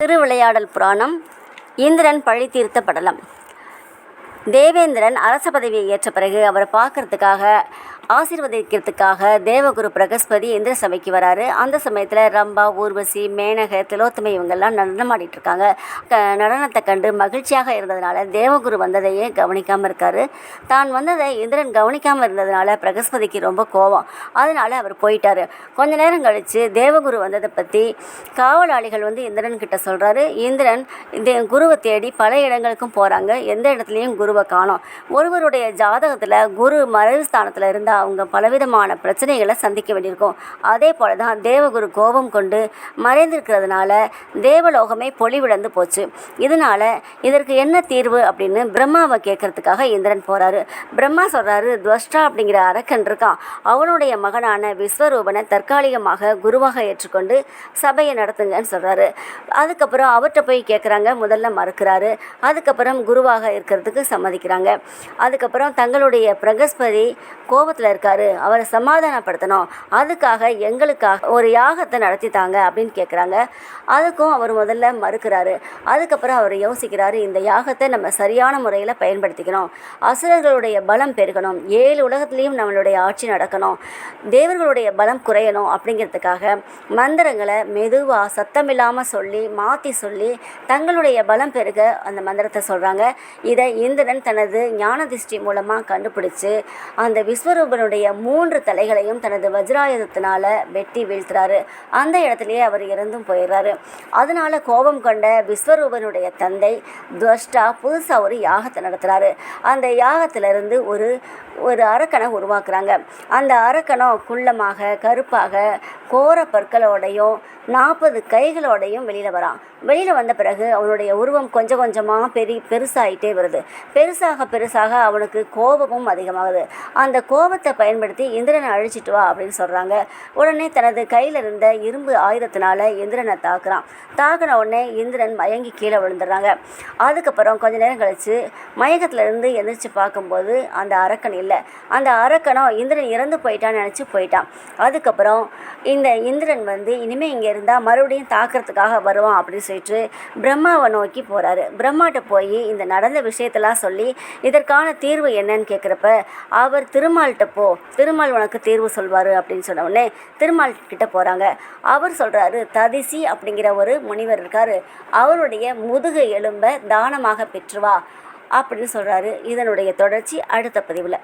திருவிளையாடல் புராணம். இந்திரன் பழி தீர்த்த படலம். தேவேந்திரன் அரச பதவியை ஏற்ற பிறகு அவரை பார்க்கறதுக்காக ஆசீர்வதிக்கிறதுக்காக தேவகுரு பிரகஸ்பதி இந்திர சபைக்கு வராரு? அந்த சமயத்தில் ரம்பா ஊர்வசி மேனக திலோத்தமை இவங்கெல்லாம் நடனமாடிட்டு இருக்காங்க. க- நடனத்தை கண்டு மகிழ்ச்சியாக இருந்ததுனால தேவகுரு வந்ததையே கவனிக்காமல் இருக்காரு. தான் வந்ததை இந்திரன் கவனிக்காமல் இருந்ததுனால பிரகஸ்பதிக்கு ரொம்ப கோபம். அதனால அவர் போயிட்டாரு. கொஞ்ச நேரம் கழித்து தேவகுரு வந்ததை பற்றி காவலாளிகள் வந்து இந்திரன் கிட்ட சொல்கிறாரு இந்திரன் இந்த குருவை தேடி பல இடங்களுக்கும் போகிறாங்க எந்த இடத்துலையும் குருவை காணும். ஒருவருடைய ஜாதகத்தில் குரு மறைவு ஸ்தானத்தில் இருந்தால் அவங்க பலவிதமான பிரச்சனைகளை சந்திக்க வேண்டியிருக்கும். அதே போல தான் தேவகுரு கோபம் கொண்டு மறைந்திருக்கிறதுனால தேவலோகமே பொலிவிழந்து போச்சு. இதனால இதற்கு என்ன தீர்வு அப்படின்னு பிரம்மாவை கேட்கறதுக்காக இந்திரன் போகிறாரு பிரம்மா சொல்கிறாரு துவஷ்டா அப்படிங்கிற அரக்கன் இருக்கான். அவனுடைய மகனான விஸ்வரூபனை தற்காலிகமாக குருவாக ஏற்றுக்கொண்டு சபையை நடத்துங்கன்னு சொல்கிறாரு அதுக்கப்புறம் அவர்கிட்ட போய் கேட்குறாங்க முதல்ல மறுக்கிறாரு. அதுக்கப்புறம் குருவாக இருக்கிறதுக்கு சம்மதிக்கிறாங்க. அதுக்கப்புறம் தங்களுடைய பிரகஸ்பதி கோபத்தில் இருக்காரு. அவரை சமாதானப்படுத்தணும். அதுக்காக எங்களுக்காக ஒரு யாகத்தை நடத்தி தாங்க அப்படின்னு கேட்குறாங்க அதுக்கும் அவர் முதல்ல மறுக்கிறாரு. அதுக்கப்புறம் அவர் யோசிக்கிறாரு இந்த யாகத்தை நம்ம சரியான முறையில் பயன்படுத்திக்கணும். அசுரர்களுடைய பலம் பெருகணும். ஏழு உலகத்துலேயும் நம்மளுடைய ஆட்சி நடக்கணும். தேவர்களுடைய பலம் குறையணும் அப்படிங்கிறதுக்காக மந்திரங்களை மெதுவாக சத்தமில்லாமல் சொல்லி மாற்றி சொல்லி தங்களுடைய பலம் பெருக அந்த மந்திரத்தை சொல்கிறாங்க இதை இந்திரன் தனது ஞான திருஷ்டி மூலமாக கண்டுபிடிச்சு அந்த விஸ்வரூபனுடைய மூன்று தலைகளையும் தனது வஜ்ராயுதத்தினால வெட்டி வீழ்த்துறாரு. அந்த இடத்துலயே அவர் இறந்தும் போயிடுறாரு. அதனால கோபம் கொண்ட விஸ்வரூபனுடைய தந்தை துவஷ்டா புதுசாக ஒரு யாகத்தை நடத்துகிறாரு அந்த யாகத்திலிருந்து ஒரு ஒரு அரக்கனை உருவாக்குறாங்க. அந்த அரக்கணம் குள்ளமாக கருப்பாக கோர பற்களோடையும் நாற்பது கைகளோடையும் வெளியில் வரான். வெளியில் வந்த பிறகு அவனுடைய உருவம் கொஞ்சம் கொஞ்சமாக பெரி பெருசாயிட்டே வருது. பெருசாக பெருசாக அவனுக்கு கோபமும் அதிகமாகுது. அந்த கோபத்தை பயன்படுத்தி இந்திரனை அழிச்சிட்டு வா அப்படின்னு சொல்கிறாங்க உடனே தனது கையில் இருந்த இரும்பு ஆயுதத்தினால இந்திரனை தாக்குறான். தாக்குன உடனே இந்திரன் மயங்கி கீழே விழுந்துடுறாங்க. அதுக்கப்புறம் கொஞ்ச நேரம் கழித்து மயக்கத்துலேருந்து எந்திரிச்சு பார்க்கும்போது அந்த அரக்கன் இல்லை. அந்த அரக்கனும் இந்திரன் இறந்து போயிட்டான்னு நினச்சி போயிட்டான். அதுக்கப்புறம் இந்த இந்திரன் வந்து இனிமேல் இங்கே இருந்தால் மறுபடியும் தாக்கிறதுக்காக வருவான் அப்படின்னு சொல்லிட்டு பிரம்மாவை நோக்கி போகிறாரு பிரம்மாட்ட போய் இந்த நடந்த விஷயத்தெல்லாம் சொல்லி இதற்கான தீர்வு என்னன்னு கேட்குறப்ப அவர் திருமால்கிட்ட போ திருமால் உனக்கு தீர்வு சொல்வார் அப்படின்னு சொன்ன உடனே திருமால் கிட்ட போகிறாங்க அவர் சொல்கிறாரு ததிசி அப்படிங்கிற ஒரு முனிவர் இருக்கார். அவருடைய முதுகு எலும்பை தானமாக பெற்றுவா அப்படின்னு சொல்கிறாரு இதனுடைய தொடர்ச்சி அடுத்த பதிவில்.